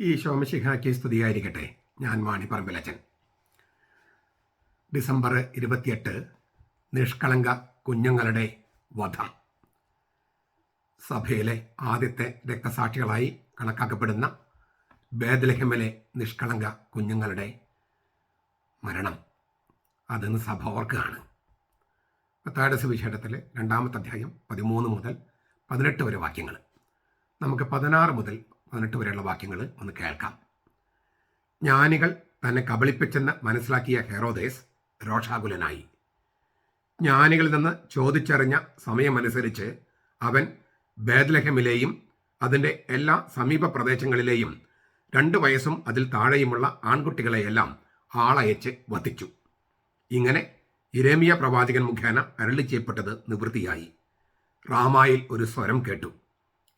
ഈ ശോമശിഖാക്കി സ്തുതിയായിരിക്കട്ടെ. ഞാൻ മാണിപ്പറമ്പിലച്ചൻ ഡിസംബർ ഇരുപത്തിയെട്ട് നിഷ്കളങ്ക കുഞ്ഞുങ്ങളുടെ വധം. സഭയിലെ ആദ്യത്തെ രക്തസാക്ഷികളായി കണക്കാക്കപ്പെടുന്ന ബേദലഹമിലെ നിഷ്കളങ്ക കുഞ്ഞുങ്ങളുടെ മരണം. അതെന്ന് സഭ ഓർക്കുകയാണ്. പത്താട് സുവിശേഷത്തിലെ രണ്ടാമത്തെ അധ്യായം പതിമൂന്ന് മുതൽ പതിനെട്ട് വരെ വാക്യങ്ങൾ. നമുക്ക് പതിനാറ് മുതൽ പതിനെട്ട് വരെയുള്ള വാക്യങ്ങൾ ഒന്ന് കേൾക്കാം. ജ്ഞാനികൾ തന്നെ കബളിപ്പിച്ചെന്ന് മനസ്സിലാക്കിയ ഹെറോദേസ് രോഷാകുലനായി. ജ്ഞാനികളിൽ നിന്ന് ചോദിച്ചറിഞ്ഞ സമയമനുസരിച്ച് അവൻ ബേദ്ലഹമിലെയും അതിന്റെ എല്ലാ സമീപ പ്രദേശങ്ങളിലെയും രണ്ട് വയസ്സും അതിൽ താഴെയുമുള്ള ആൺകുട്ടികളെയെല്ലാം ആളയച്ച് വധിച്ചു. ഇങ്ങനെ ഇരേമിയ പ്രവാചകൻ മുഖേന അരളി ചെയ്യപ്പെട്ടത് നിവൃത്തിയായി. റാമായിൽ ഒരു സ്വരം കേട്ടു.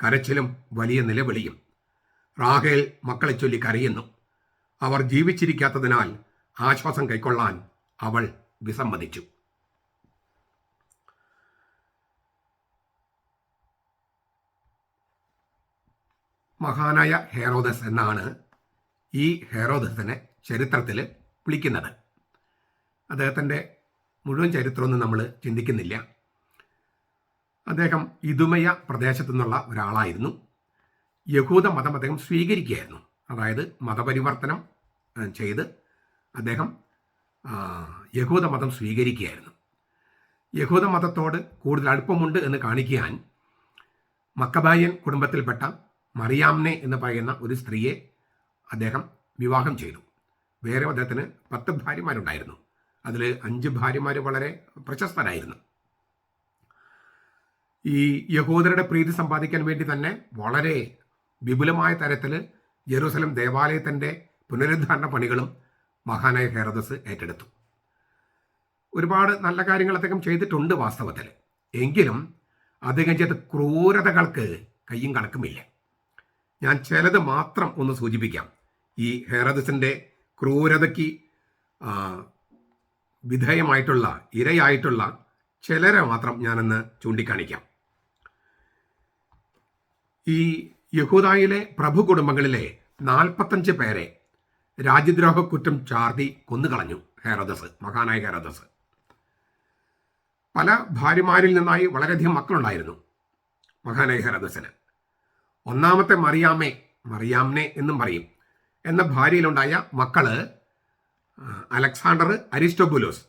കരച്ചിലും വലിയ നിലവിളിയും റാഹേൽ മക്കളെ ചൊല്ലി കരയുന്നു. അവർ ജീവിച്ചിരിക്കാത്തതിനാൽ ആശ്വാസം കൈക്കൊള്ളാൻ അവൾ വിസമ്മതിച്ചു. മഹാനായ ഹെറോദസ് എന്നാണ് ഈ ഹെറോദസിനെ ചരിത്രത്തിൽ വിളിക്കുന്നത്. അദ്ദേഹത്തിന്റെ മുഴുവൻ ചരിത്രമൊന്നും നമ്മൾ ചിന്തിക്കുന്നില്ല. അദ്ദേഹം ഇതുമയ പ്രദേശത്തു നിന്നുള്ള ഒരാളായിരുന്നു. യഹൂദ മതം അദ്ദേഹം സ്വീകരിക്കുകയായിരുന്നു. അതായത് മതപരിവർത്തനം ചെയ്ത് അദ്ദേഹം യഹൂദ മതം സ്വീകരിക്കുകയായിരുന്നു. യഹൂദ മതത്തോട് കൂടുതൽ അടുപ്പമുണ്ട് എന്ന് കാണിക്കാൻ മക്കബായൻ കുടുംബത്തിൽപ്പെട്ട മറിയാംനെ എന്ന് പറയുന്ന ഒരു സ്ത്രീയെ അദ്ദേഹം വിവാഹം ചെയ്തു. വേറെ അദ്ദേഹത്തിന് പത്ത് ഭാര്യമാരുണ്ടായിരുന്നു. അതിൽ അഞ്ച് ഭാര്യമാർ വളരെ പ്രശസ്തരായിരുന്നു. ഈ യഹൂദരുടെ പ്രീതി സമ്പാദിക്കാൻ വേണ്ടി തന്നെ വളരെ വിപുലമായ തരത്തിൽ ജെറൂസലം ദേവാലയത്തിന്റെ പുനരുദ്ധാരണ പണികളും മഹാനായ ഹെറദസ് ഏറ്റെടുത്തു. ഒരുപാട് നല്ല കാര്യങ്ങൾ അദ്ദേഹം ചെയ്തിട്ടുണ്ട് വാസ്തവത്തിൽ എങ്കിലും അദ്ദേഹം ചെയ്ത ക്രൂരതകൾക്ക് കയ്യും കണക്കുമില്ല. ഞാൻ ചിലത് മാത്രം ഒന്ന് സൂചിപ്പിക്കാം. ഈ ഹെറദസിന്റെ ക്രൂരതയ്ക്ക് വിധേയമായിട്ടുള്ള ഇരയായിട്ടുള്ള ചിലരെ മാത്രം ഞാനൊന്ന് ചൂണ്ടിക്കാണിക്കാം. ഈ യഹൂദായിലെ പ്രഭു കുടുംബങ്ങളിലെ നാൽപ്പത്തഞ്ച് പേരെ രാജ്യദ്രോഹ കുറ്റം ചാർത്തി കൊന്നുകളഞ്ഞു ഹെറോദസ് മഹാനായ ഹെറോദസ്. പല ഭാര്യമാരിൽ നിന്നായി വളരെയധികം മക്കളുണ്ടായിരുന്നു മഹാനായ ഹെറോദസിന്. ഒന്നാമത്തെ മറിയാമ്മേ മറിയാമ്നെ എന്നും പറയും എന്ന ഭാര്യയിലുണ്ടായ മക്കൾ അലക്സാണ്ടർ അരിസ്റ്റോബുലോസ്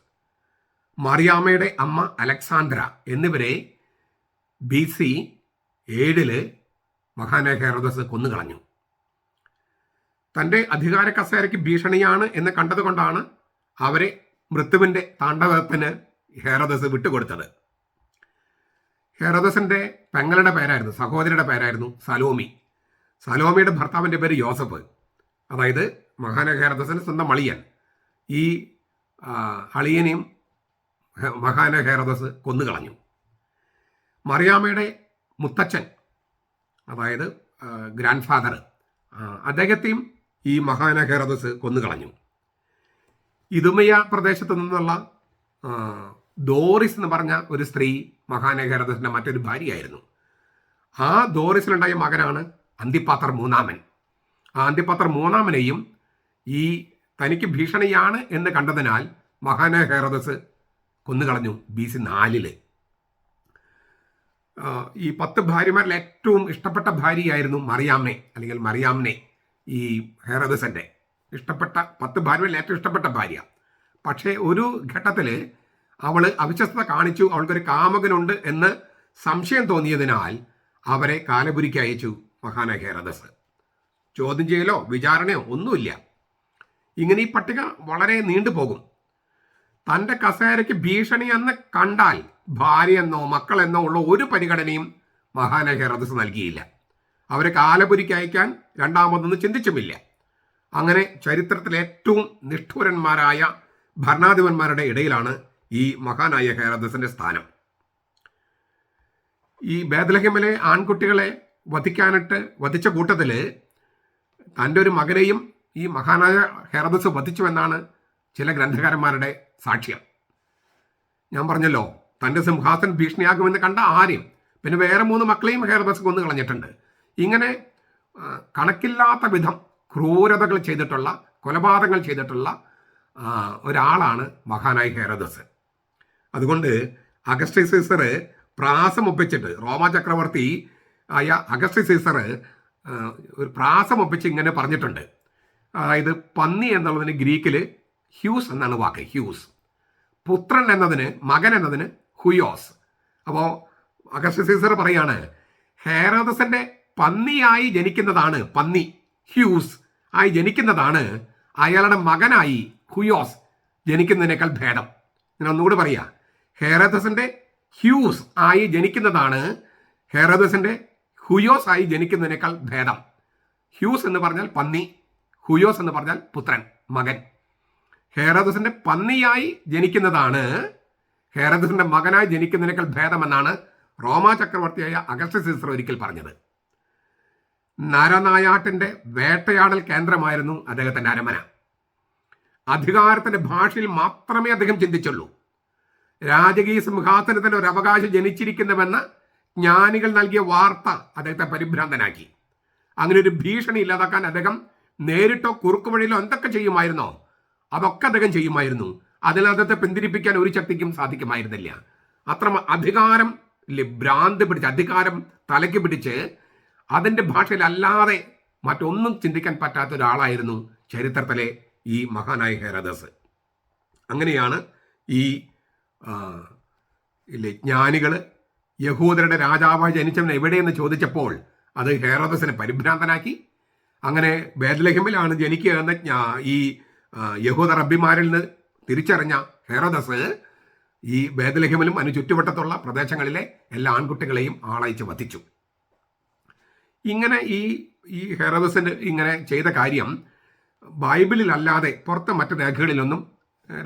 മറിയാമയുടെ അമ്മ അലക്സാണ്ട്ര എന്നിവരെ ബി സി ഏഴിൽ മഹാനായ ഹെറോദസ് കൊന്നുകളഞ്ഞു. തന്റെ അധികാര കസേരയ്ക്ക് ഭീഷണിയാണ് എന്ന് കണ്ടതുകൊണ്ടാണ് അവരെ മൃത്യുവിന്റെ താണ്ഡവത്തിന് ഹെറോദസ് വിട്ടുകൊടുത്തത്. ഹെറോദസിന്റെ പെങ്ങളുടെ പേരായിരുന്നു സഹോദരിയുടെ പേരായിരുന്നു സലോമി. സലോമിയുടെ ഭർത്താവിന്റെ പേര് യോസഫ്. അതായത് മഹാന ഹെറോദസിന്റെ സ്വന്തം അളിയൻ. ഈ അളിയനെയും മഹാന ഹെറോദസ് കൊന്നുകളഞ്ഞു. മറിയാമ്മയുടെ മുത്തച്ഛൻ അതായത് ഗ്രാൻഡ് ഫാദർ അദ്ദേഹത്തെയും ഈ മഹാന ഹെറോദസ് കൊന്നുകളഞ്ഞു. ഇതുമയ പ്രദേശത്ത് നിന്നുള്ള ദോറിസ് എന്ന് പറഞ്ഞ ഒരു സ്ത്രീ മഹാന മറ്റൊരു ഭാര്യയായിരുന്നു. ആ ദോറിസിലുണ്ടായ മകനാണ് അന്തിപ്പാത്തർ മൂന്നാമൻ. ആ അന്തിപ്പാത്തർ മൂന്നാമനെയും ഈ തനിക്ക് ഭീഷണിയാണ് എന്ന് കണ്ടതിനാൽ മഹാന ഹെറോദസ് കൊന്നുകളഞ്ഞു ബി സി നാലിൽ. ഈ പത്ത് ഭാര്യമാരിൽ ഏറ്റവും ഇഷ്ടപ്പെട്ട ഭാര്യയായിരുന്നു മറിയാമ്മെ അല്ലെങ്കിൽ മറിയാമ്നെ ഈ ഹെറോദസന്റെ. ഇഷ്ടപ്പെട്ട പത്ത് ഭാര്യമാരിൽ ഏറ്റവും ഇഷ്ടപ്പെട്ട ഭാര്യ. പക്ഷേ ഒരു ഘട്ടത്തിൽ അവൾ അവിശ്വസ്തത കാണിച്ചു അവൾക്കൊരു കാമകനുണ്ട് എന്ന് സംശയം തോന്നിയതിനാൽ അവരെ കാലപുരിക്ക് അയച്ചു മഹാന ഹേറദസ്. ചോദ്യം ചെയ്യലോ വിചാരണയോ ഒന്നുമില്ല. ഇങ്ങനെ ഈ പട്ടിക വളരെ നീണ്ടുപോകും. തന്റെ കസേരയ്ക്ക് ഭീഷണി എന്നോ മക്കൾ എന്നോ ഉള്ള ഒരു പരിഗണനയും മഹാന ഹെറദസ് നൽകിയില്ല. അവരെ കാലപുരിക്ക് അയക്കാൻ രണ്ടാമതൊന്നും ചിന്തിച്ചുമില്ല. അങ്ങനെ ചരിത്രത്തിലെ ഏറ്റവും നിഷ്ഠൂരന്മാരായ ഭരണാധിപന്മാരുടെ ഇടയിലാണ് ഈ മഹാനായ ഹെറദസിന്റെ സ്ഥാനം. ഈ ബേദലഹിമിലെ ആൺകുട്ടികളെ വധിക്കാനിട്ട് വധിച്ച കൂട്ടത്തിൽ തന്റെ ഒരു മകനെയും ഈ മഹാനായ ഹെറദസ് വധിച്ചുവെന്നാണ് ചില ഗ്രന്ഥകാരന്മാരുടെ സാക്ഷ്യം. ഞാൻ പറഞ്ഞല്ലോ തന്റെ സിംഹാസൻ ഭീഷണിയാകുമെന്ന് കണ്ട ആര്യം പിന്നെ വേറെ മൂന്ന് മക്കളെയും ഹെയർബസ് കൊന്നു കളഞ്ഞിട്ടുണ്ട്. ഇങ്ങനെ കണക്കില്ലാത്ത വിധം ക്രൂരതകൾ ചെയ്തിട്ടുള്ള കൊലപാതകങ്ങൾ ചെയ്തിട്ടുള്ള ഒരാളാണ് മഹാനായി ഹെറദസ് അതുകൊണ്ട് അഗസ്റ്റ സീസർ പ്രാസം ഒപ്പിച്ചിട്ട് റോമ ചക്രവർത്തി ആയ അഗസ്റ്റ സീസർ ഒരു പ്രാസം ഒപ്പിച്ച് ഇങ്ങനെ പറഞ്ഞിട്ടുണ്ട്. അതായത് പന്നി എന്നുള്ളതിന് ഗ്രീക്കിൽ ഹ്യൂസ് എന്നാണ് വാക്ക് ഹ്യൂസ്. പുത്രൻ എന്നതിന് മകൻ എന്നതിന് ഹുയോസ് അപ്പോൾ അഗസ്റ്റ സീസർ പറയാണ് ഹേറോദസിന്റെ പന്നിയായി ജനിക്കുന്നതാണ് പന്നി ഹ്യൂസ് ആയി ജനിക്കുന്നതാണ് അയാളുടെ മകനായി ഹുയോസ് ജനിക്കുന്നതിനേക്കാൾ ഭേദം. ഞാൻ ഒന്നുകൂടി പറയാ ഹേറോദസിന്റെ ഹ്യൂസ് ആയി ജനിക്കുന്നതാണ് ഹേറോദസിന്റെ ഹുയോസ് ആയി ജനിക്കുന്നതിനേക്കാൾ ഭേദം. ഹ്യൂസ് എന്ന് പറഞ്ഞാൽ പന്നി ഹുയോസ് എന്ന് പറഞ്ഞാൽ പുത്രൻ മകൻ. ഹേറോദസിന്റെ പന്നിയായി ജനിക്കുന്നതാണ് ഹേറോദസിന്റെ മകനായി ജനിക്കുന്നതിനേക്കാൾ ഭേദമെന്നാണ് റോമാ ചക്രവർത്തിയായ അഗസ്റ്റ സീസർ ഒരിക്കൽ പറഞ്ഞത്. നരനായാട്ടിന്റെ വേട്ടയാടൽ കേന്ദ്രമായിരുന്നു അദ്ദേഹത്തിന്റെ അരമന. അധികാരത്തിന്റെ ഭാഷയിൽ മാത്രമേ അദ്ദേഹം ചിന്തിച്ചുള്ളൂ. രാജകീയ സിംഹാസനത്തിന്റെ ഒരു അവകാശം ജനിച്ചിരിക്കുന്നുവെന്ന് ജ്ഞാനികൾ നൽകിയ വാർത്ത അദ്ദേഹത്തെ പരിഭ്രാന്തനാക്കി. അങ്ങനെ ഒരു ഭീഷണി ഇല്ലാതാക്കാൻ അദ്ദേഹം നേരിട്ടോ കുറുക്കു വഴിയിലോ എന്തൊക്കെ ചെയ്യുമായിരുന്നോ? അതൊക്കെ അദ്ദേഹം ചെയ്യുമായിരുന്നു. അതിൽ അദ്ദേഹത്തെ പിന്തിരിപ്പിക്കാൻ ഒരു ശക്തിക്കും സാധിക്കുമായിരുന്നില്ല. അത്ര അധികാരം ഭ്രാന്ത് പിടിച്ച് അധികാരം തലയ്ക്ക് പിടിച്ച് അതിന്റെ ഭാഷയിലല്ലാതെ മറ്റൊന്നും ചിന്തിക്കാൻ പറ്റാത്ത ഒരാളായിരുന്നു ചരിത്രത്തിലെ ഈ മഹാനായ ഹേറദസ് അങ്ങനെയാണ് ഈ ജ്ഞാനികൾ യഹൂദരുടെ രാജാവായി ജനിച്ചവൻ എവിടെയെന്ന് ചോദിച്ചപ്പോൾ അത് ഹേറോദസിനെ പരിഭ്രാന്തനാക്കി. അങ്ങനെ ബേദലഹിമിലാണ് ജനിക്കുക എന്ന ഈ യഹൂദ റബ്ബിമാരിൽ നിന്ന് തിരിച്ചറിഞ്ഞ ഹേറോദസ് ഈ ബേദലഹിമിലും അതിന് ചുറ്റുവട്ടത്തുള്ള പ്രദേശങ്ങളിലെ എല്ലാ ആൺകുട്ടികളെയും ആളയച്ച് വധിച്ചു. ഇങ്ങനെ ഈ ഈ ഹെറോദസിന്റെ ഇങ്ങനെ ചെയ്ത കാര്യം ബൈബിളിലല്ലാതെ പുറത്തെ മറ്റ് രേഖകളിലൊന്നും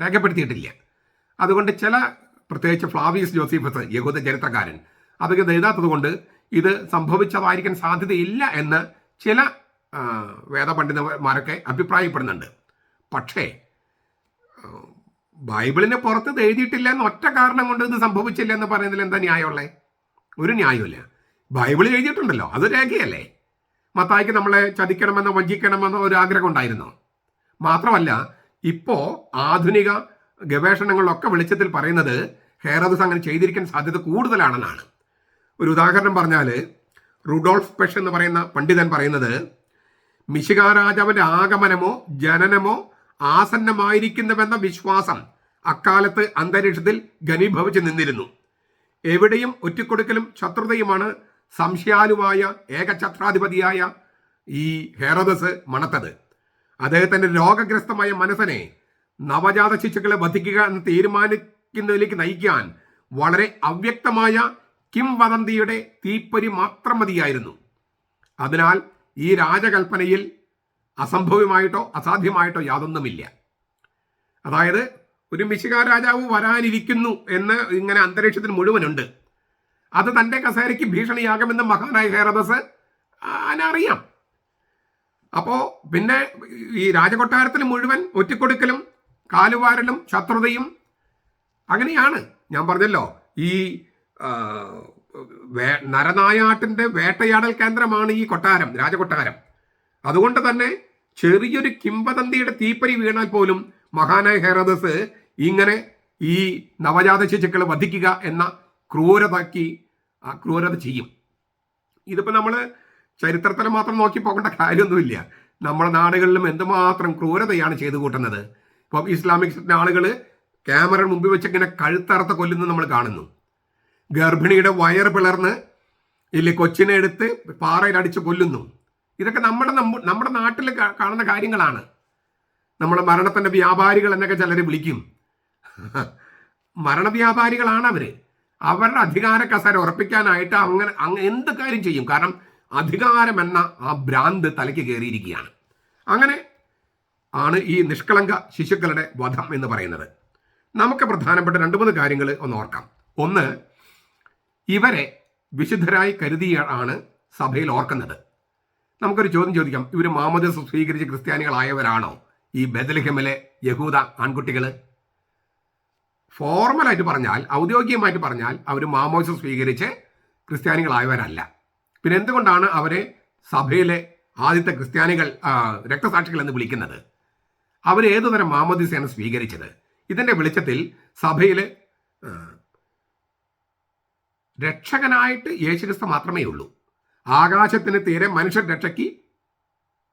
രേഖപ്പെടുത്തിയിട്ടില്ല. അതുകൊണ്ട് ചില പ്രത്യേകിച്ച് ഫ്ലാവിയസ് ജോസീഫസ് യഹൂദ ചരിത്രകാരൻ അതൊക്കെ എഴുതാത്തത് കൊണ്ട് ഇത് സംഭവിച്ചതായിരിക്കാൻ സാധ്യതയില്ല എന്ന് ചില വേദപണ്ഡിതന്മാരൊക്കെ അഭിപ്രായപ്പെടുന്നുണ്ട്. പക്ഷേ ബൈബിളിന് പുറത്ത് എഴുതിയിട്ടില്ല എന്ന് ഒറ്റ കാരണം കൊണ്ട് ഇത് സംഭവിച്ചില്ല എന്ന് പറയുന്നതിൽ എന്താ ന്യായമുള്ളേ? ഒരു ന്യായമില്ല ബൈബിളിൽ എഴുതിയിട്ടുണ്ടല്ലോ അത് രേഖയല്ലേ? മത്തായിക്ക് നമ്മളെ ചതിക്കണമെന്നോ വഞ്ചിക്കണമെന്നോ ഒരു ആഗ്രഹം ഉണ്ടായിരുന്നു? മാത്രമല്ല ഇപ്പോ ആധുനിക ഗവേഷണങ്ങളിലൊക്കെ വെളിച്ചത്തിൽ പറയുന്നത് ഹേറോദസ് അങ്ങനെ ചെയ്തിരിക്കാൻ സാധ്യത കൂടുതലാണെന്നാണ്. ഒരു ഉദാഹരണം പറഞ്ഞാൽ റുഡോൾഫ് പെഷ് എന്ന് പറയുന്ന പണ്ഡിതൻ പറയുന്നത് മിശിക രാജാവിന്റെ ആഗമനമോ ജനനമോ ആസന്നമായിരിക്കുന്നുവെന്ന വിശ്വാസം അക്കാലത്ത് അന്തരീക്ഷത്തിൽ ഘനീഭവിച്ച് നിന്നിരുന്നു. എവിടെയും ഒറ്റിക്കൊടുക്കലും ശത്രുതയുമാണ് സംശയാലുവായ ഏകഛത്രാധിപതിയായ ഈ ഹേറോദസ് മണത്തത്. അദ്ദേഹത്തിന്റെ രോഗഗ്രസ്തമായ മനസ്സിനെ നവജാത ശിശുക്കളെ വധിക്കുക എന്ന് തീരുമാനിക്കുന്നതിലേക്ക് നയിക്കാൻ വളരെ അവ്യക്തമായ കിംവദന്തിയുടെ തീപ്പൊരി മാത്രം മതിയായിരുന്നു. അതിനാൽ ഈ രാജകൽപ്പനയിൽ അസംഭവ്യമായിട്ടോ അസാധ്യമായിട്ടോ യാതൊന്നുമില്ല. അതായത് ഒരു മിശിക രാജാവ് വരാനിരിക്കുന്നു എന്ന് ഇങ്ങനെ അന്തരീക്ഷത്തിൽ മുഴുവനുണ്ട്. അത് തന്റെ കസേരയ്ക്ക് ഭീഷണിയാകുമെന്ന് മഹാനായ ഹേറദസ് അതിനറിയാം അപ്പോൾ പിന്നെ ഈ രാജകൊട്ടാരത്തിൽ മുഴുവൻ ഒറ്റക്കൊടുക്കലും കാലുവാരലും ശത്രുതയും അങ്ങനെയാണ്. ഞാൻ പറഞ്ഞല്ലോ ഈ നരനായാട്ടിന്റെ വേട്ടയാടൽ കേന്ദ്രമാണ് ഈ കൊട്ടാരം രാജകൊട്ടാരം. അതുകൊണ്ട് തന്നെ ചെറിയൊരു കിംവദന്തിയുടെ തീപ്പരി വീണാൽ പോലും മഹാനായ ഹെറദസ് ഇങ്ങനെ ഈ നവജാത ശിശുക്കളെ വധിക്കുക എന്ന ക്രൂരതാക്കി ആ ക്രൂരത ചെയ്യും. ഇതിപ്പോൾ നമ്മൾ ചരിത്രത്തിൽ മാത്രം നോക്കി പോകേണ്ട കാര്യമൊന്നുമില്ല. നമ്മുടെ നാടുകളിലും എന്തുമാത്രം ക്രൂരതയാണ് ചെയ്തു കൂട്ടുന്നത്. ഇപ്പം ഇസ്ലാമിക് ആളുകൾ ക്യാമറ മുമ്പിൽ വെച്ച് ഇങ്ങനെ കഴുത്തറത്ത് കൊല്ലുന്നത് നമ്മൾ കാണുന്നു. ഗർഭിണിയുടെ വയർ പിളർന്ന് ഇല്ലേ കൊച്ചിനെ എടുത്ത് പാറയിൽ അടിച്ച് കൊല്ലുന്നു. ഇതൊക്കെ നമ്മുടെ നമ്മുടെ നാട്ടിൽ കാണുന്ന കാര്യങ്ങളാണ്. നമ്മുടെ മരണത്തിന്റെ വ്യാപാരികൾ എന്നൊക്കെ ചിലർ വിളിക്കും. മരണവ്യാപാരികളാണ് അവർ. അവരുടെ അധികാര കസേര ഉറപ്പിക്കാനായിട്ട് അങ്ങനെ അങ്ങ് എന്ത് കാര്യം ചെയ്യും? കാരണം അധികാരം എന്ന ആ ഭ്രാന്ത് തലയ്ക്ക് കയറിയിരിക്കുകയാണ്. അങ്ങനെ ആണ് ഈ നിഷ്കളങ്ക ശിശുക്കളുടെ വധം എന്ന് പറയുന്നത്. നമുക്ക് പ്രധാനപ്പെട്ട രണ്ട് മൂന്ന് കാര്യങ്ങൾ ഒന്ന് ഓർക്കാം. ഒന്ന് ഇവരെ വിശുദ്ധരായി കരുതിയാണ് സഭയിൽ ഓർക്കുന്നത്. നമുക്കൊരു ചോദ്യം ചോദിക്കാം. ഇവർ മാമോദിസ സ്വീകരിച്ച് ക്രിസ്ത്യാനികളായവരാണോ? ഈ ബദലഹമിലെ യഹൂദ ആൺകുട്ടികൾ ഫോർമലായിട്ട് പറഞ്ഞാൽ ഔദ്യോഗികമായിട്ട് പറഞ്ഞാൽ അവർ മാമോദിസ സ്വീകരിച്ച് ക്രിസ്ത്യാനികളായവരല്ല. പിന്നെ എന്തുകൊണ്ടാണ് അവരെ സഭയിലെ ആദ്യത്തെ ക്രിസ്ത്യാനികൾ രക്തസാക്ഷികൾ എന്ന് വിളിക്കുന്നത്? അവർ ഏതുതരം മാമോദിസയാണ് സ്വീകരിച്ചത്? ഇതിന്റെ വെളിച്ചത്തിൽ സഭയിൽ രക്ഷകനായിട്ട് യേശുക്രിസ്തു മാത്രമേ ഉള്ളൂ ആകാശത്തിന് തീരെ മനുഷ്യൻ രക്ഷയ്ക്ക്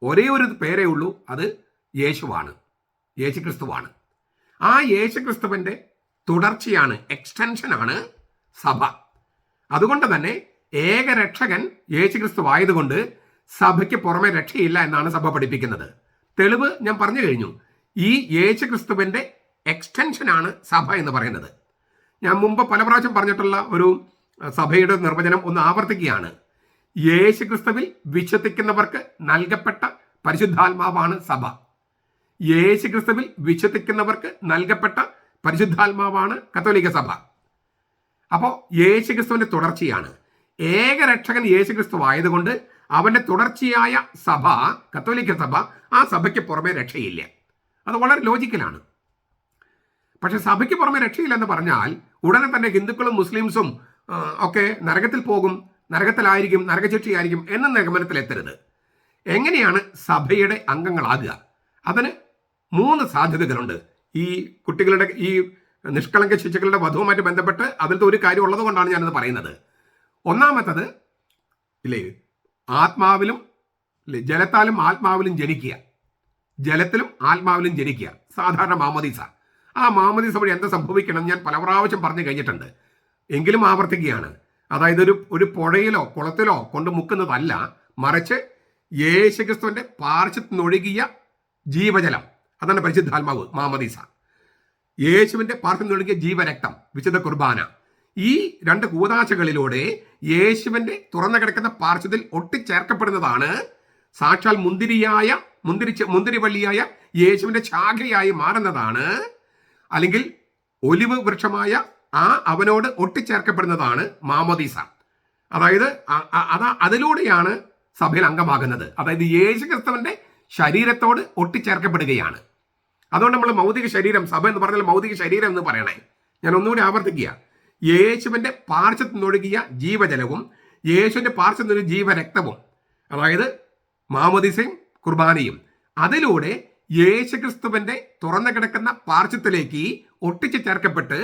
ഒരേ ഒരു പേരേ ഉള്ളൂ. അത് യേശുവാണ്. യേശുക്രിസ്തുവാണ്. ആ യേശുക്രിസ്തുവിന്റെ തുടർച്ചയാണ് എക്സ്റ്റൻഷനാണ് സഭ. അതുകൊണ്ട് തന്നെ ഏകരക്ഷകൻ യേശുക്രിസ്തു ആയതുകൊണ്ട് സഭയ്ക്ക് പുറമെ രക്ഷയില്ല എന്നാണ് സഭ പഠിപ്പിക്കുന്നത്. തെളിവ് ഞാൻ പറഞ്ഞു കഴിഞ്ഞു. ഈ യേശുക്രിസ്തുവിന്റെ എക്സ്റ്റൻഷനാണ് സഭ എന്ന് പറയുന്നത്. ഞാൻ മുമ്പ് പല പ്രാവശ്യം പറഞ്ഞിട്ടുള്ള ഒരു സഭയുടെ നിർവചനം ഒന്ന് ആവർത്തിക്കുകയാണ്. യേശുക്രിസ്തുവിൽ വിശ്വസിക്കുന്നവർക്ക് നൽകപ്പെട്ട പരിശുദ്ധാത്മാവാണ് സഭ. യേശുക്രിസ്തുവിൽ വിശ്വസിക്കുന്നവർക്ക് നൽകപ്പെട്ട പരിശുദ്ധാത്മാവാണ് കത്തോലിക്ക സഭ. അപ്പോൾ യേശുക്രിസ്തുവിന്റെ തുടർച്ചയാണ്. ഏകരക്ഷകൻ യേശുക്രിസ്തു ആയതുകൊണ്ട് അവന്റെ തുടർച്ചയായ സഭ കത്തോലിക്ക സഭ ആ സഭയ്ക്ക് പുറമെ രക്ഷയില്ല. അത് വളരെ ലോജിക്കലാണ്. പക്ഷെ സഭയ്ക്ക് പുറമെ രക്ഷയില്ലെന്ന് പറഞ്ഞാൽ ഉടനെ തന്നെ ഹിന്ദുക്കളും മുസ്ലിംസും ഒക്കെ നരകത്തിൽ പോകും. നരകത്തിലായിരിക്കും നരകശിക്ഷയായിരിക്കും എന്ന നിഗമനത്തിലെത്തരുത് എങ്ങനെയാണ് സഭയുടെ അംഗങ്ങളാകുക? അതിന് മൂന്ന് സാധ്യതകളുണ്ട്. ഈ കുട്ടികളുടെ ഈ നിഷ്കളങ്ക ശിക്ഷകളുടെ വധവുമായിട്ട് ബന്ധപ്പെട്ട് അതിലത്തെ ഒരു കാര്യം ഉള്ളത് കൊണ്ടാണ് ഞാനത് പറയുന്നത്. ഒന്നാമത്തത് ഇല്ലേ ആത്മാവിലും ഇല്ലേ ജലത്താലും ആത്മാവിലും ജനിക്കുക. ജലത്തിലും ആത്മാവിലും ജനിക്കുക. സാധാരണ മാമോദീസ. ആ മാമോദീസ വഴി എന്താ സംഭവിക്കണം ഞാൻ പല പ്രാവശ്യം പറഞ്ഞു കഴിഞ്ഞിട്ടുണ്ട്. എങ്കിലും ആവർത്തിക്കുകയാണ്. അതായത് ഒരു ഒരു പുഴയിലോ കുളത്തിലോ കൊണ്ട് മുക്കുന്നതല്ല മറിച്ച് യേശുക്രിസ്തുവിന്റെ പാർശ്വത്തിനൊഴുകിയ ജീവജലം. അതാണ് പരിശുദ്ധാത്മാവ് മാമദീസ. യേശുവിന്റെ പാർശ്വത്തിനൊഴുകിയ ജീവരക്തം വിശുദ്ധ കുർബാന. ഈ രണ്ട് കൂതാശകളിലൂടെ യേശുവിന്റെ തുറന്നു കിടക്കുന്ന പാർശ്വത്തിൽ ഒട്ടിച്ചേർക്കപ്പെടുന്നതാണ് സാക്ഷാൽ മുന്തിരിയായ മുന്തിരി മുന്തിരിവള്ളിയായ യേശുവിന്റെ ശാഖയായി മാറുന്നതാണ്. അല്ലെങ്കിൽ ഒലിവ് വൃക്ഷമായ ആ അവനോട് ഒട്ടിച്ചേർക്കപ്പെടുന്നതാണ് മാമോദീസ. അതായത് അതാ അതിലൂടെയാണ് സഭയിൽ അംഗമാകുന്നത്. അതായത് യേശു ക്രിസ്തുവിന്റെ ശരീരത്തോട് ഒട്ടിച്ചേർക്കപ്പെടുകയാണ്. അതുകൊണ്ട് നമ്മൾ മൗതിക ശരീരം സഭ എന്ന് പറഞ്ഞാൽ മൗതിക ശരീരം എന്ന് പറയണേ. ഞാൻ ഒന്നുകൂടി ആവർത്തിക്കുക. യേശുവിന്റെ പാർശ്വത്തിനൊഴുകിയ ജീവജലവും യേശുവിന്റെ നിന്നൊരു ജീവരക്തവും അതായത് മാമോദീസയും കുർബാനയും അതിലൂടെ യേശുക്രിസ്തുവിന്റെ തുറന്നു കിടക്കുന്ന പാർശ്വത്തിലേക്ക് ഒട്ടിച്ചു ചേർക്കപ്പെട്ട്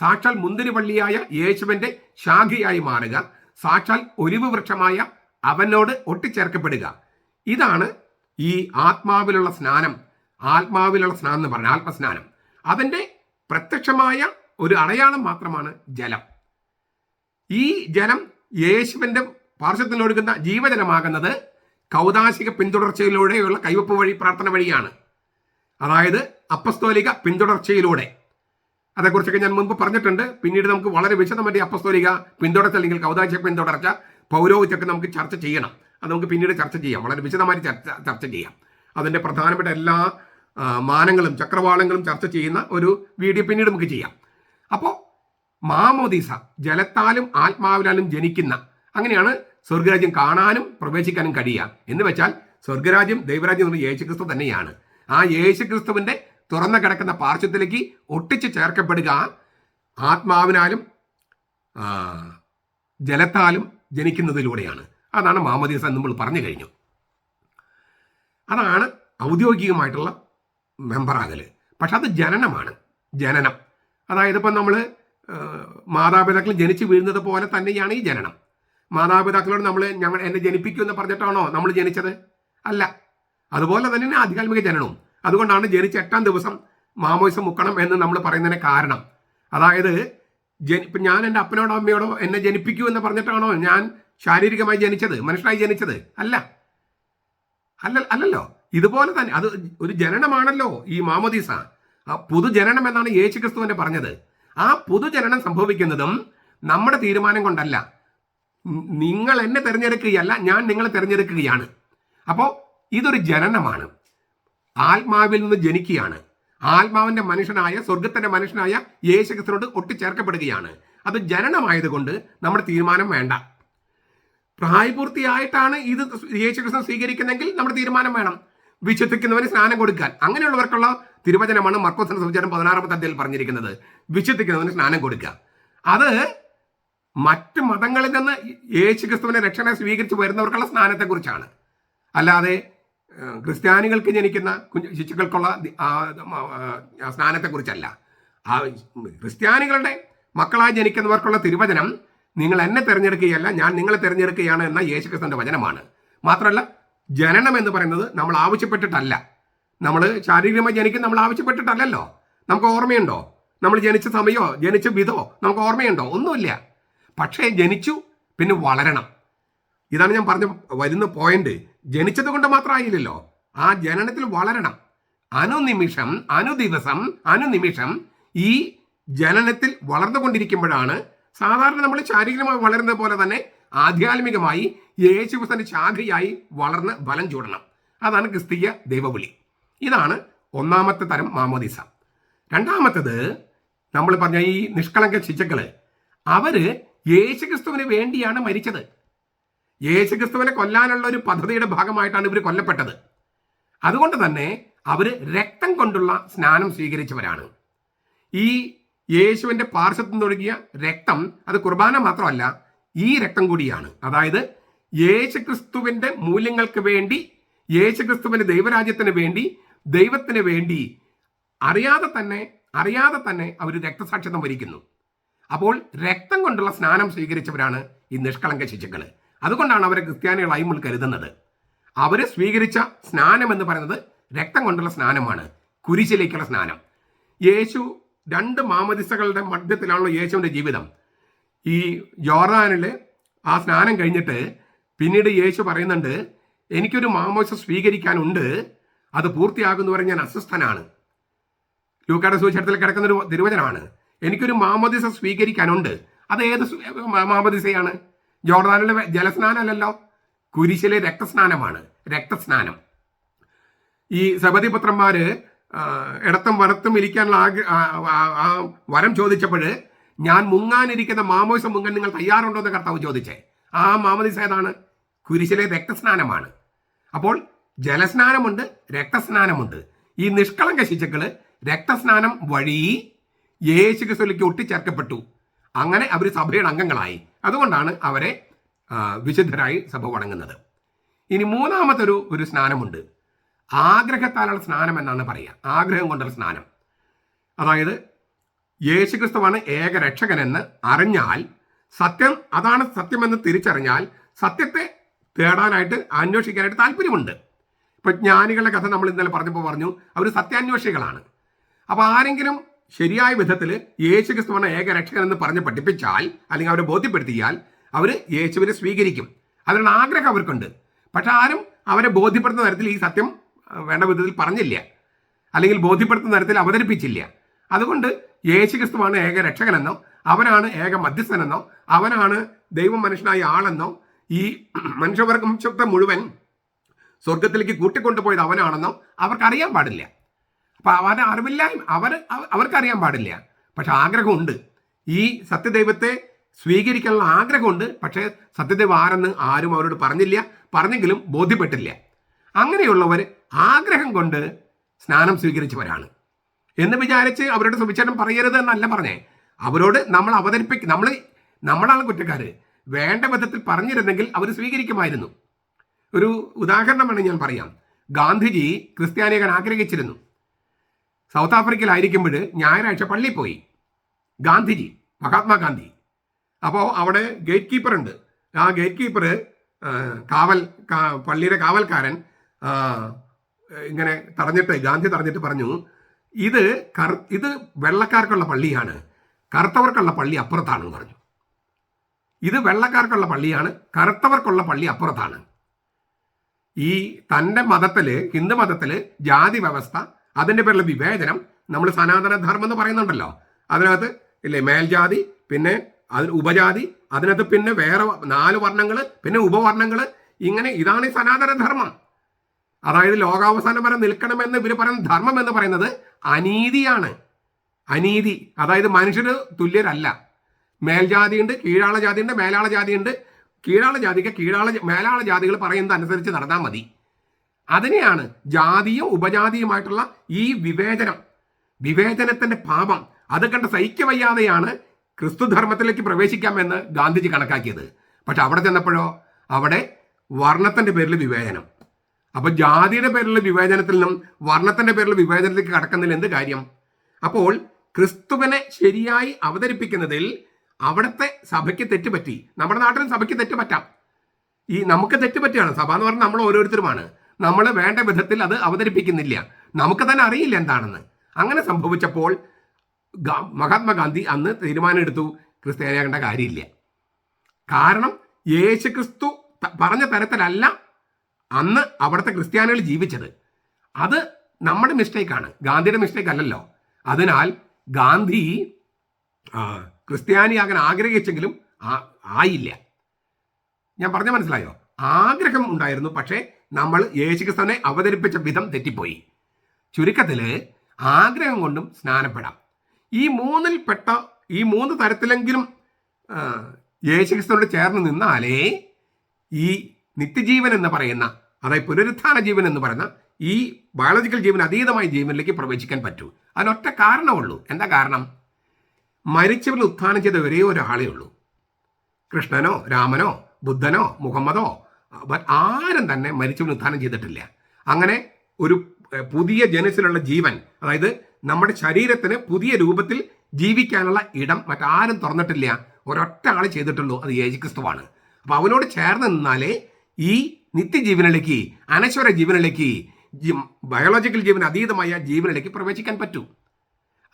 സാക്ഷാൽ മുന്തിരിവള്ളിയായ യേശുവിന്റെ ശാഖയായി മാറുക. സാക്ഷാൽ ഒലിവ് വൃക്ഷമായ അവനോട് ഒട്ടിച്ചേർക്കപ്പെടുക. ഇതാണ് ഈ ആത്മാവിലുള്ള സ്നാനം. ആത്മാവിലുള്ള സ്നാനം എന്ന് പറഞ്ഞാൽ ആത്മസ്നാനം. അതിന്റെ പ്രത്യക്ഷമായ ഒരു അടയാളം മാത്രമാണ് ജലം. ഈ ജലം യേശുവിന്റെ പാർശ്വത്തിൽ ഒഴുകുന്ന ജീവജലമാകുന്നത് കൗതാശിക പിന്തുടർച്ചയിലൂടെയുള്ള കൈവപ്പ് വഴി പ്രാർത്ഥന വഴിയാണ്. അതായത് അപ്പസ്തോലിക പിന്തുടർച്ചയിലൂടെ. അതേക്കുറിച്ചൊക്കെ ഞാൻ മുൻപ് പറഞ്ഞിട്ടുണ്ട്. പിന്നീട് നമുക്ക് വളരെ വിശദമായിട്ട് അപ്പസ്തോലിക പിന്തുടർച്ച അല്ലെങ്കിൽ കൗതാശ പിന്തുടർച്ച പൗരോഹിത്യമൊക്കെ നമുക്ക് ചർച്ച ചെയ്യണം. അത് നമുക്ക് പിന്നീട് ചർച്ച ചെയ്യാം. വളരെ വിശദമായി ചർച്ച ചർച്ച ചെയ്യാം. അതിന്റെ പ്രധാനപ്പെട്ട എല്ലാ മാനങ്ങളും ചക്രവാളങ്ങളും ചർച്ച ചെയ്യുന്ന ഒരു വീഡിയോ പിന്നീട് നമുക്ക് ചെയ്യാം. അപ്പോൾ മാമോദീസ ജലത്താലും ആത്മാവിലാലും ജനിക്കുന്ന അങ്ങനെയാണ് സ്വർഗരാജ്യം കാണാനും പ്രവേശിക്കാനും കഴിയുക. എന്ന് വെച്ചാൽ സ്വർഗരാജ്യം ദൈവരാജ്യം എന്ന് യേശുക്രിസ്തു തന്നെയാണ്. ആ യേശുക്രിസ്തുവിന്റെ തുറന്നു കിടക്കുന്ന പാർശ്വത്തിലേക്ക് ഒട്ടിച്ച് ചേർക്കപ്പെടുക. ആത്മാവിനാലും ജലത്താലും ജനിക്കുന്നതിലൂടെയാണ്. അതാണ് മാമദീസ നമ്മൾ പറഞ്ഞു കഴിഞ്ഞു. അതാണ് ഔദ്യോഗികമായിട്ടുള്ള മെമ്പറാകൽ പക്ഷെ അത് ജനനമാണ്. ജനനം. അതായത് ഇപ്പം നമ്മൾ മാതാപിതാക്കൾ ജനിച്ചു വീഴുന്നത് പോലെ തന്നെയാണ് ഈ ജനനം. മാതാപിതാക്കളോട് നമ്മൾ ഞങ്ങൾ എന്നെ ജനിപ്പിക്കൂ എന്ന് പറഞ്ഞിട്ടാണോ നമ്മൾ ജനിച്ചത്? അല്ല. അതുപോലെ തന്നെയാണ് ആധ്യാത്മിക ജനനവും. അതുകൊണ്ടാണ് ജനിച്ച എട്ടാം ദിവസം മാമോയിസം മുക്കണം എന്ന് നമ്മൾ പറയുന്നതിന് കാരണം. അതായത് ജനി ഇപ്പം ഞാൻ എന്റെ അപ്പനോടോ അമ്മയോടോ എന്നെ ജനിപ്പിക്കൂ എന്ന് പറഞ്ഞിട്ടാണോ ഞാൻ ശാരീരികമായി ജനിച്ചത് മനുഷ്യനായി ജനിച്ചത്? അല്ല. അല്ല അല്ലല്ലോ. ഇതുപോലെ തന്നെ അത് ഒരു ജനനമാണല്ലോ ഈ മാമോദീസ. ആ പുതുജനനം എന്നാണ് യേശു ക്രിസ്തുവിന്റെ പറഞ്ഞത്. ആ പുതുജനനം സംഭവിക്കുന്നതും നമ്മുടെ തീരുമാനം കൊണ്ടല്ല. നിങ്ങൾ എന്നെ തിരഞ്ഞെടുക്കുകയല്ല ഞാൻ നിങ്ങളെ തിരഞ്ഞെടുക്കുകയാണ്. അപ്പോൾ ഇതൊരു ജനനമാണ്. ആത്മാവിൽ നിന്ന് ജനിക്കുകയാണ്. ആത്മാവിന്റെ മനുഷ്യനായ സ്വർഗത്തിന്റെ മനുഷ്യനായ യേശുക്രിസ്തുനോട് ഒട്ടിച്ചേർക്കപ്പെടുകയാണ് അത് ജനനമായതുകൊണ്ട് നമ്മുടെ തീരുമാനം വേണ്ട. പ്രായപൂർത്തിയായിട്ടാണ് ഇത് യേശുക്രിസ്തു സ്വീകരിക്കുന്നെങ്കിൽ നമ്മുടെ തീരുമാനം വേണം. വിശ്വസിക്കുന്നവന് സ്നാനം കൊടുക്കാൻ. അങ്ങനെയുള്ളവർക്കുള്ള തിരുവചനമാണ് മർക്കോസിന്റെ സുവിചാരം പതിനാറാമത്തെ അധ്യായം പറഞ്ഞിരിക്കുന്നത്. വിശ്വസിക്കുന്നവന് സ്നാനം കൊടുക്കുക. അത് മറ്റ് മതങ്ങളിൽ നിന്ന് യേശുക്രിസ്തുവിനെ രക്ഷണ സ്വീകരിച്ച് വരുന്നവർക്കുള്ള സ്നാനത്തെക്കുറിച്ചാണ്. അല്ലാതെ ക്രിസ്ത്യാനികൾക്ക് ജനിക്കുന്ന കുഞ്ഞു ശിശുക്കൾക്കുള്ള സ്നാനത്തെക്കുറിച്ചല്ല. ആ ക്രിസ്ത്യാനികളുടെ മക്കളായി ജനിക്കുന്നവർക്കുള്ള തിരുവചനം നിങ്ങൾ എന്നെ തിരഞ്ഞെടുക്കുകയല്ല ഞാൻ നിങ്ങളെ തിരഞ്ഞെടുക്കുകയാണ് എന്ന യേശുക്രിസ്തുവിന്റെ വചനമാണ്. മാത്രമല്ല ജനനം എന്ന് പറയുന്നത് നമ്മൾ ആവശ്യപ്പെട്ടിട്ടല്ല. നമ്മൾ ശാരീരികമായി ജനിക്കും നമ്മൾ ആവശ്യപ്പെട്ടിട്ടല്ലല്ലോ. നമുക്ക് ഓർമ്മയുണ്ടോ? നമ്മൾ ജനിച്ച സമയമോ ജനിച്ച വിധമോ നമുക്ക് ഓർമ്മയുണ്ടോ? ഒന്നുമില്ല. പക്ഷേ ജനിച്ചു പിന്നെ വളരണം. ഇതാണ് ഞാൻ പറഞ്ഞ വരുന്ന പോയിന്റ് ജനിച്ചത് കൊണ്ട് മാത്രമായില്ലല്ലോ. ആ ജനനത്തിൽ വളരണം. അനുനിമിഷം അനുദിവസം അനുനിമിഷം ഈ ജനനത്തിൽ വളർന്നുകൊണ്ടിരിക്കുമ്പോഴാണ് സാധാരണ നമ്മൾ ശാരീരികമായി വളരുന്നത് പോലെ തന്നെ ആധ്യാത്മികമായി യേശുക്രിസ്തുവിന്റെ ശാഖയായി വളർന്ന് ബലം ചൂടണം. അതാണ് ക്രിസ്തീയ ദൈവവിളി. ഇതാണ് ഒന്നാമത്തെ തരം മാമോദിസ. രണ്ടാമത്തത് നമ്മൾ പറഞ്ഞ ഈ നിഷ്കളങ്ക ശിശുക്കൾ അവർ യേശുക്രിസ്തുവിന് വേണ്ടിയാണ് മരിച്ചത്. യേശുക്രിസ്തുവിനെ കൊല്ലാനുള്ള ഒരു പദ്ധതിയുടെ ഭാഗമായിട്ടാണ് ഇവർ കൊല്ലപ്പെട്ടത്. അതുകൊണ്ട് തന്നെ അവർ രക്തം കൊണ്ടുള്ള സ്നാനം സ്വീകരിച്ചവരാണ്. ഈ യേശുവിന്റെ പാർശ്വത്വം തുടങ്ങിയ രക്തം അത് കുർബാന മാത്രമല്ല ഈ രക്തം കൂടിയാണ്. അതായത് യേശുക്രിസ്തുവിന്റെ മൂല്യങ്ങൾക്ക് വേണ്ടി യേശുക്രിസ്തുവിന്റെ ദൈവരാജ്യത്തിന് വേണ്ടി ദൈവത്തിന് വേണ്ടി അറിയാതെ തന്നെ അറിയാതെ തന്നെ അവർ രക്തസാക്ഷിത്വം വരിക്കുന്നു. അപ്പോൾ രക്തം കൊണ്ടുള്ള സ്നാനം സ്വീകരിച്ചവരാണ് ഈ നിഷ്കളങ്ക ശിശുക്കൾ അതുകൊണ്ടാണ് അവരെ ക്രിസ്ത്യാനികളായി നമ്മൾ കരുതുന്നത്. അവർ സ്വീകരിച്ച സ്നാനം എന്ന് പറയുന്നത് രക്തം കൊണ്ടുള്ള സ്നാനമാണ്. കുരിശിലേക്കുള്ള സ്നാനം. യേശു രണ്ട് മാമദിസകളുടെ മധ്യത്തിലാണല്ലോ യേശുവിന്റെ ജീവിതം. ഈ ജോർദാനിൽ ആ സ്നാനം കഴിഞ്ഞിട്ട് പിന്നീട് യേശു പറയുന്നുണ്ട് എനിക്കൊരു മാമോശ സ്വീകരിക്കാനുണ്ട്. അത് പൂർത്തിയാകുന്നു പറഞ്ഞ് ഞാൻ അസ്വസ്ഥനാണ്. ലൂക്കായുടെ സുവിശേഷത്തിൽ കിടക്കുന്നൊരു തിരുവചനമാണ്. എനിക്കൊരു മാമോദിസ സ്വീകരിക്കാനുണ്ട്. അത് ഏത് മാമോദിസയാണ്? ജോർദാനിലെ ജലസ്നാനമല്ലല്ലോ? കുരിശിലെ രക്തസ്നാനമാണ്. രക്തസ്നാനം. ഈ സബതിപുത്രന്മാര് ഇടത്തും വനത്തും ഇരിക്കാനുള്ള ആ- വരം ചോദിച്ചപ്പോൾ ഞാൻ മുങ്ങാനിരിക്കുന്ന മാമോയിസം മുങ്ങാൻ നിങ്ങൾ തയ്യാറുണ്ടോ എന്ന് കർത്താവ് ചോദിച്ചേ. ആ മാമോദിസ ഏതാണ്? കുരിശിലെ രക്തസ്നാനമാണ്. അപ്പോൾ ജലസ്നാനമുണ്ട് രക്തസ്നാനമുണ്ട്. ഈ നിഷ്കളങ്ക ശിശുക്കൾ രക്തസ്നാനം വഴി യേശുക്രിസ്തുലേക്ക് ഒട്ടിച്ചേർക്കപ്പെട്ടു. അങ്ങനെ അവർ സഭയുടെ അംഗങ്ങളായി. അതുകൊണ്ടാണ് അവരെ വിശുദ്ധരായി സഭ വണങ്ങുന്നത്. ഇനി മൂന്നാമത്തെ ഒരു ഒരു സ്നാനമുണ്ട്. ആഗ്രഹത്താലുള്ള സ്നാനം എന്നാണ് പറയുക. ആഗ്രഹം കൊണ്ടുള്ള സ്നാനം. അതായത് യേശുക്രിസ്തുവാണ് ഏക രക്ഷകനെന്ന് അറിഞ്ഞാൽ സത്യം അതാണ് സത്യമെന്ന് തിരിച്ചറിഞ്ഞാൽ സത്യത്തെ തേടാനായിട്ട് അന്വേഷിക്കാനായിട്ട് താല്പര്യമുണ്ട്. ഇപ്പൊ ജ്ഞാനികളുടെ കഥ നമ്മൾ ഇന്നലെ പറഞ്ഞപ്പോൾ പറഞ്ഞു അവർ സത്യാന്വേഷികളാണ്. അപ്പൊ ആരെങ്കിലും ശരിയായ വിധത്തിൽ യേശു ക്രിസ്തുവാണ് ഏക രക്ഷകൻ എന്ന് പറഞ്ഞ് പഠിപ്പിച്ചാൽ അല്ലെങ്കിൽ അവരെ ബോധ്യപ്പെടുത്തിയാൽ അവർ യേശുവിനെ സ്വീകരിക്കും. അവരുടെ ആഗ്രഹം അവർക്കുണ്ട്. പക്ഷെ ആരും അവരെ ബോധ്യപ്പെടുത്തുന്ന തരത്തിൽ ഈ സത്യം വേണ്ട വിധത്തിൽ പറഞ്ഞില്ല. അല്ലെങ്കിൽ ബോധ്യപ്പെടുത്തുന്ന തരത്തിൽ അവതരിപ്പിച്ചില്ല. അതുകൊണ്ട് യേശു ക്രിസ്തുവാണ് ഏക രക്ഷകനെന്നോ അവനാണ് ഏക മധ്യസ്ഥനെന്നോ അവനാണ് ദൈവം മനുഷ്യനായ ആളെന്നോ ഈ മനുഷ്യവർഗത്തെ മുഴുവൻ സ്വർഗത്തിലേക്ക് കൂട്ടിക്കൊണ്ടുപോയത് അവനാണെന്നോ അവർക്കറിയാൻ പാടില്ല. അപ്പൊ അവരുടെ അറിവില്ലായ്മ അവർ അവ- അവർക്കറിയാൻ പാടില്ല. പക്ഷെ ആഗ്രഹമുണ്ട്. ഈ സത്യദൈവത്തെ സ്വീകരിക്കാനുള്ള ആഗ്രഹമുണ്ട്. പക്ഷേ സത്യത്തെ ആരെന്ന് ആരും അവരോട് പറഞ്ഞില്ല. പറഞ്ഞെങ്കിലും ബോധ്യപ്പെട്ടില്ല. അങ്ങനെയുള്ളവർ ആഗ്രഹം കൊണ്ട് സ്നാനം സ്വീകരിച്ചവരാണ്. എന്ന് വിചാരിച്ച് അവരോട് സുവിശേഷം പറയരുത് എന്നല്ല പറഞ്ഞേ. അവരോട് നമ്മൾ അവതരിപ്പിക്ക നമ്മൾ നമ്മളാണ് കുറ്റക്കാർ വേണ്ട വിധത്തിൽ പറഞ്ഞിരുന്നെങ്കിൽ അവർ സ്വീകരിക്കുമായിരുന്നു. ഒരു ഉദാഹരണമാണ് ഞാൻ പറയാം. ഗാന്ധിജി ക്രിസ്ത്യാനികൾ ആഗ്രഹിച്ചിരുന്നു. സൗത്ത് ആഫ്രിക്കയിലായിരിക്കുമ്പോൾ ഞായറാഴ്ച പള്ളിയിൽ പോയി. ഗാന്ധിജി മഹാത്മാഗാന്ധി. അപ്പോൾ അവിടെ ഗേറ്റ് കീപ്പർ ഉണ്ട്. ആ ഗേറ്റ് കീപ്പർ കാവൽ പള്ളിയുടെ കാവൽക്കാരൻ ഇങ്ങനെ തടഞ്ഞിട്ട് ഗാന്ധി തടഞ്ഞിട്ട് പറഞ്ഞു ഇത് ഇത് വെള്ളക്കാർക്കുള്ള പള്ളിയാണ്. കറുത്തവർക്കുള്ള പള്ളി അപ്പുറത്താണെന്ന് പറഞ്ഞു. ഇത് വെള്ളക്കാർക്കുള്ള പള്ളിയാണ് കറുത്തവർക്കുള്ള പള്ളി അപ്പുറത്താണ്. ഈ തന്റെ മതത്തിൽ ഹിന്ദു മതത്തിൽ ജാതി വ്യവസ്ഥ അതിന്റെ പേരിൽ വിവേചനം നമ്മൾ സനാതന ധർമ്മം എന്ന് പറയുന്നുണ്ടല്ലോ. അതിനകത്ത് ഇല്ലേ മേൽജാതി പിന്നെ അതിന് ഉപജാതി അതിനകത്ത് പിന്നെ വേറെ നാല് വർണങ്ങൾ പിന്നെ ഉപവർണങ്ങൾ ഇങ്ങനെ ഇതാണ് ഈ സനാതന ധർമ്മം അതായത് ലോകാവസാനം വരെ നിൽക്കണമെന്ന് ഇവർ പറയുന്ന ധർമ്മം എന്ന് പറയുന്നത് അനീതിയാണ്. അനീതി അതായത് മനുഷ്യർ തുല്യരല്ല. മേൽജാതിയുണ്ട് കീഴാള ജാതിയുണ്ട് മേലാള ജാതിയുണ്ട്. കീഴാള ജാതിക്ക് കീഴാള മേലാള ജാതികൾ പറയുന്നത് അനുസരിച്ച് നടന്നാൽ മതി. അതിനെയാണ് ജാതിയും ഉപജാതിയുമായിട്ടുള്ള ഈ വിവേചനം. വിവേചനത്തിന്റെ പാപം. അത് കണ്ട് സഹിക്കവയ്യാതെയാണ് ക്രിസ്തു ധർമ്മത്തിലേക്ക് പ്രവേശിക്കാമെന്ന് ഗാന്ധിജി കണക്കാക്കിയത്. പക്ഷെ അവിടെ ചെന്നപ്പോഴോ അവിടെ വർണത്തിന്റെ പേരിൽ വിവേചനം. അപ്പോൾ ജാതിയുടെ പേരിലുള്ള വിവേചനത്തിൽ നിന്നും വർണത്തിന്റെ പേരിലുള്ള വിവേചനത്തിലേക്ക് കടക്കുന്നതിൽ എന്ത് കാര്യം? അപ്പോൾ ക്രിസ്തുവിനെ ശരിയായി അവതരിപ്പിക്കുന്നതിൽ അവിടുത്തെ സഭയ്ക്ക് തെറ്റുപറ്റി നമ്മുടെ നാട്ടിലും സഭയ്ക്ക് തെറ്റുപറ്റാം. ഈ നമുക്ക് തെറ്റുപറ്റിയാണ്. സഭ എന്ന് പറഞ്ഞാൽ നമ്മൾ ഓരോരുത്തരുമാണ്. നമ്മൾ വേണ്ട വിധത്തിൽ അത് അവതരിപ്പിക്കുന്നില്ല. നമുക്ക് തന്നെ അറിയില്ല എന്താണെന്ന്. അങ്ങനെ സംഭവിച്ചപ്പോൾ മഹാത്മാഗാന്ധി അന്ന് തീരുമാനമെടുത്തു ക്രിസ്ത്യാനിയാകേണ്ട കാര്യമില്ല. കാരണം യേശു ക്രിസ്തു പറഞ്ഞ തരത്തിലല്ല അന്ന് അവിടുത്തെ ക്രിസ്ത്യാനികൾ ജീവിച്ചത്. അത് നമ്മുടെ മിസ്റ്റേക്കാണ്. ഗാന്ധിയുടെ മിസ്റ്റേക്ക് അല്ലല്ലോ അതിനാൽ ഗാന്ധി ക്രിസ്ത്യാനിയാകാൻ ആഗ്രഹിച്ചെങ്കിലും ആയില്ല. ഞാൻ പറഞ്ഞ മനസ്സിലായോ? ആഗ്രഹം ഉണ്ടായിരുന്നു പക്ഷേ നമ്മൾ യേശുക്രിസ്തുവിനെ അവതരിപ്പിച്ച വിധം തെറ്റിപ്പോയി. ചുരുക്കത്തിൽ ആഗ്രഹം കൊണ്ടും സ്നാനപ്പെടാം. ഈ മൂന്നിൽ പെട്ട ഈ മൂന്ന് തരത്തിലെങ്കിലും യേശുക്രിസ്തുവിനോട് ചേർന്ന് നിന്നാലേ ഈ നിത്യജീവൻ എന്ന് പറയുന്ന അതായത് പുനരുത്ഥാന ജീവൻ എന്ന് പറയുന്ന ഈ ബയോളജിക്കൽ ജീവൻ അതീതമായ ജീവനിലേക്ക് പ്രവേശിക്കാൻ പറ്റൂ. അതിനൊറ്റ കാരണമുള്ളൂ എന്താ കാരണം? മരിച്ചവരിൽ ഉത്ഥാനം ചെയ്ത ഒരേ ഒരാളേ ഉള്ളൂ. കൃഷ്ണനോ രാമനോ ബുദ്ധനോ മുഹമ്മദോ ആരും തന്നെ മരിച്ചവൻ ഉത്ഥാനം ചെയ്തിട്ടില്ല. അങ്ങനെ ഒരു പുതിയ ജനസിലുള്ള ജീവൻ അതായത് നമ്മുടെ ശരീരത്തിന് പുതിയ രൂപത്തിൽ ജീവിക്കാനുള്ള ഇടം മറ്റാരും തുറന്നിട്ടില്ല. ഒരൊറ്റ ആൾ ചെയ്തിട്ടുള്ളൂ. അത് യേശുക്രിസ്തുവാണ്. അപ്പൊ അവനോട് ചേർന്ന് നിന്നാലേ ഈ നിത്യജീവനിലേക്ക് അനശ്വര ജീവനിലേക്ക് ബയോളജിക്കൽ ജീവൻ അതീതമായ ജീവനിലേക്ക് പ്രവേശിക്കാൻ പറ്റൂ.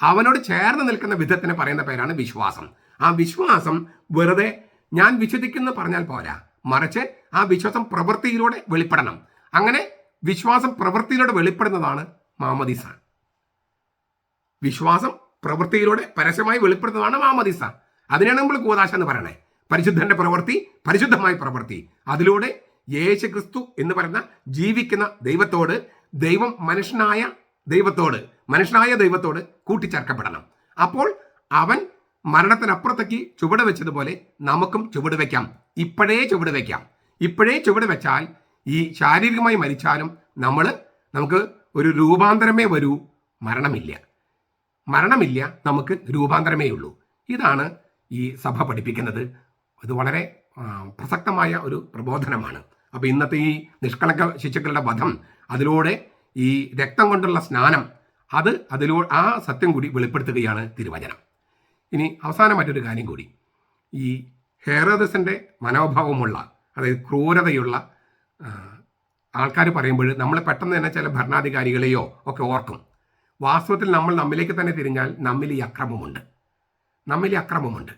അവനോട് ചേർന്ന് നിൽക്കുന്ന വിധത്തിന് പറയുന്ന പേരാണ് വിശ്വാസം. ആ വിശ്വാസം വെറുതെ ഞാൻ വിശ്വസിക്കുന്നു പറഞ്ഞാൽ പോരാ. മറിച്ച് ആ വിശ്വാസം പ്രവൃത്തിയിലൂടെ വെളിപ്പെടണം. അങ്ങനെ വിശ്വാസം പ്രവൃത്തിയിലൂടെ വെളിപ്പെടുന്നതാണ് മാമദിസ. വിശ്വാസം പ്രവൃത്തിയിലൂടെ പരസ്യമായി വെളിപ്പെടുത്തുന്നതാണ് മാമദിസ. അതിനാണ് നമ്മൾ കൂതാശ എന്ന് പറയണേ. പരിശുദ്ധന്റെ പ്രവൃത്തി പരിശുദ്ധമായ പ്രവൃത്തി. അതിലൂടെ യേശു ക്രിസ്തു എന്ന് പറയുന്ന ജീവിക്കുന്ന ദൈവത്തോട് ദൈവം മനുഷ്യനായ ദൈവത്തോട് മനുഷ്യനായ ദൈവത്തോട് കൂട്ടിച്ചേർക്കപ്പെടണം. അപ്പോൾ അവൻ മരണത്തിനപ്പുറത്തേക്ക് ചുവട് വെച്ചതുപോലെ നമുക്കും ചുവട് വെക്കാം. ഇപ്പോഴേ ചുവട് വെക്കാം. ഇപ്പോഴേ ചുവട് വെച്ചാൽ ഈ ശാരീരികമായി മരിച്ചാലും നമ്മൾ നമുക്ക് ഒരു രൂപാന്തരമേ വരൂ. മരണമില്ല. മരണമില്ല നമുക്ക് രൂപാന്തരമേ ഉള്ളൂ. ഇതാണ് ഈ സഭ പഠിപ്പിക്കുന്നത്. ഇത് വളരെ പ്രസക്തമായ ഒരു പ്രബോധനമാണ്. അപ്പോൾ ഇന്നത്തെ ഈ നിഷ്കളങ്ക ശിശുക്കളുടെ വധം അതിലൂടെ ഈ രക്തം കൊണ്ടുള്ള സ്നാനം അത് അതിലൂടെ ആ സത്യം കൂടി വെളിപ്പെടുത്തുകയാണ് തിരുവചനം. ഇനി അവസാനം മറ്റൊരു കാര്യം കൂടി. ഈ ഹെറോദസിന്റെ മനോഭാവമുള്ള അതായത് ക്രൂരതയുള്ള ആൾക്കാർ പറയുമ്പോൾ നമ്മൾ പെട്ടെന്ന് തന്നെ ചില ഭരണാധികാരികളെയോ ഒക്കെ ഓർക്കും. വാസ്തവത്തിൽ നമ്മൾ നമ്മിലേക്ക് തന്നെ തിരിഞ്ഞാൽ നമ്മിൽ ഈ അക്രമമുണ്ട്. നമ്മിൽ ഈ അക്രമമുണ്ട്.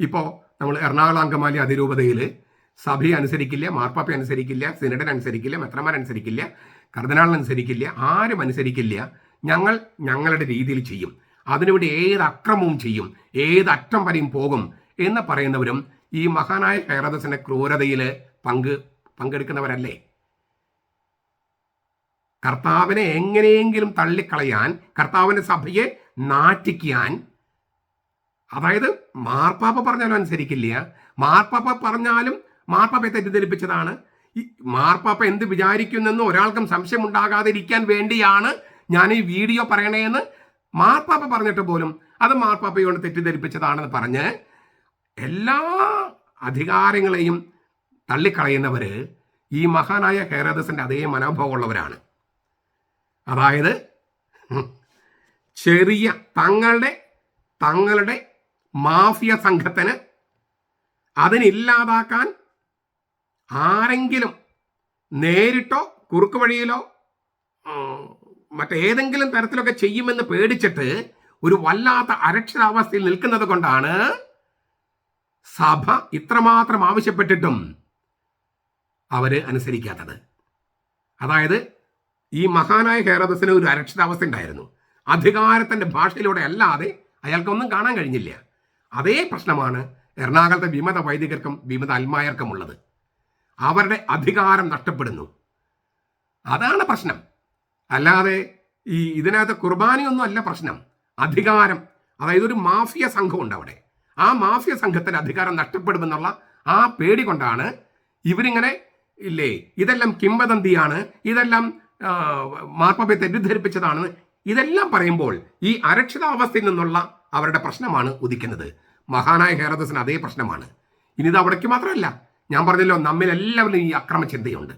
ഇപ്പോൾ നമ്മൾ എറണാകുളം അങ്കമാലി അതിരൂപതയിൽ സഭയെ അനുസരിക്കില്ല മാർപ്പാപ്പ അനുസരിക്കില്ല സിനഡൻ അനുസരിക്കില്ല മെത്രമാർ അനുസരിക്കില്ല കർദിനാളിന് അനുസരിക്കില്ല ആരും അനുസരിക്കില്ല. ഞങ്ങൾ ഞങ്ങളുടെ രീതിയിൽ ചെയ്യും. അതിനുവേണ്ടി ഏത് അക്രമവും ചെയ്യും. ഏത് അറ്റം വരെയും പോകും എന്ന് പറയുന്നവരും ഈ മഹാനായ ഹെറദസിന്റെ ക്രൂരതയിൽ പങ്ക് പങ്കെടുക്കുന്നവരല്ലേ? കർത്താവിനെ എങ്ങനെയെങ്കിലും തള്ളിക്കളയാൻ കർത്താവിന്റെ സഭയെ നാറ്റിക്കാൻ. അതായത് മാർപ്പാപ്പ പറഞ്ഞാലും അനുസരിക്കില്ല. മാർപ്പാപ്പ പറഞ്ഞാലും മാർപ്പാപ്പയെ തെറ്റിദ്ധരിപ്പിച്ചതാണ്. ഈ മാർപ്പാപ്പ എന്ത് വിചാരിക്കുന്നെന്ന് ഒരാൾക്കും സംശയം ഉണ്ടാകാതിരിക്കാൻ വേണ്ടിയാണ് ഞാൻ ഈ വീഡിയോ പറയണേന്ന് മാർപ്പാപ്പ പറഞ്ഞിട്ട് പോലും അത് മാർപ്പാപ്പയോട് തെറ്റിദ്ധരിപ്പിച്ചതാണെന്ന് പറഞ്ഞ് എല്ലാ അധികാരങ്ങളെയും തള്ളിക്കളയുന്നവര് ഈ മഹാനായ ഹെറദസിന്റെ അതേ മനോഭാവമുള്ളവരാണ്. അതായത് ചെറിയ തങ്ങളുടെ തങ്ങളുടെ മാഫിയ സംഘത്തിന് അതിനില്ലാതാക്കാൻ ആരെങ്കിലും നേരിട്ടോ കുറുക്ക് വഴിയിലോ മറ്റേതെങ്കിലും തരത്തിലൊക്കെ ചെയ്യുമെന്ന് പേടിച്ചിട്ട് ഒരു വല്ലാത്ത അരക്ഷിതാവസ്ഥയിൽ നിൽക്കുന്നത് കൊണ്ടാണ് സഭ ഇത്രമാത്രം ആവശ്യപ്പെട്ടിട്ടും അവർ അനുസരിക്കാത്തത്. അതായത് ഈ മഹാനായ ഹേറദസിന് ഒരു അരക്ഷിതാവസ്ഥ ഉണ്ടായിരുന്നു. അധികാരത്തിന്റെ ഭാഷയിലൂടെ അല്ലാതെ അയാൾക്കൊന്നും കാണാൻ കഴിഞ്ഞില്ല. അതേ പ്രശ്നമാണ് എറണാകുളത്തെ വിമത വൈദികർക്കും വിമത അൽമായർക്കും ഉള്ളത്. അവരുടെ അധികാരം നഷ്ടപ്പെടുന്നു. അതാണ് പ്രശ്നം. അല്ലാതെ ഈ ഇതിനകത്ത് കുർബാനയൊന്നും അല്ല പ്രശ്നം. അധികാരം അതായത് ഒരു മാഫിയ സംഘമുണ്ട് അവിടെ. ആ മാഫിയ സംഘത്തിന് അധികാരം നഷ്ടപ്പെടുമെന്നുള്ള ആ പേടി കൊണ്ടാണ് ഇവരിങ്ങനെ ഇല്ലേ ഇതെല്ലാം കിംവദന്തിയാണ് ഇതെല്ലാം മാർപ്പാപ്പയെ തെറ്റിദ്ധരിപ്പിച്ചതാണെന്ന് ഇതെല്ലാം പറയുമ്പോൾ ഈ അരക്ഷിതാവസ്ഥയിൽ നിന്നുള്ള അവരുടെ പ്രശ്നമാണ് ഉദിക്കുന്നത്. മഹാനായ ഹേറദസിന് അതേ പ്രശ്നമാണ്. ഇനി ഇത് അവിടേക്ക് മാത്രമല്ല ഞാൻ പറഞ്ഞല്ലോ നമ്മിലെല്ലാവരിലും ഈ അക്രമ ചിന്തയുണ്ട്.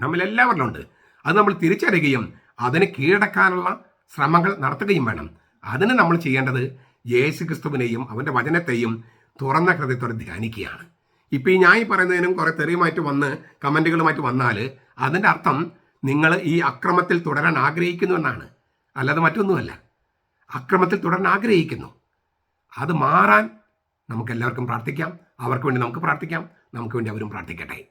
നമ്മളെല്ലാവരിലുണ്ട് അത് നമ്മൾ തിരിച്ചറിയുകയും അതിന് കീഴടക്കാനുള്ള ശ്രമങ്ങൾ നടത്തുകയും വേണം. അതിന് നമ്മൾ ചെയ്യേണ്ടത് യേശു ക്രിസ്തുവിനെയും അവന്റെ വചനത്തെയും തുറന്ന ഹൃദയത്തോടെ ധ്യാനിക്കുകയാണ്. ഇപ്പം ഈ ഞാൻ ഈ പറയുന്നതിനും കുറേ തെറിയുമായിട്ട് വന്ന് കമന്റുകളുമായിട്ട് വന്നാൽ അതിന്റെ അർത്ഥം നിങ്ങൾ ഈ അക്രമത്തിൽ തുടരാൻ ആഗ്രഹിക്കുന്നു എന്നാണ്. അല്ലാതെ മറ്റൊന്നുമല്ല. അക്രമത്തിൽ തുടരാൻ ആഗ്രഹിക്കുന്നു. അത് മാറാൻ നമുക്കെല്ലാവർക്കും പ്രാർത്ഥിക്കാം. അവർക്ക് വേണ്ടി നമുക്ക് പ്രാർത്ഥിക്കാം. നമുക്ക് വേണ്ടി അവരും പ്രാർത്ഥിക്കട്ടെ.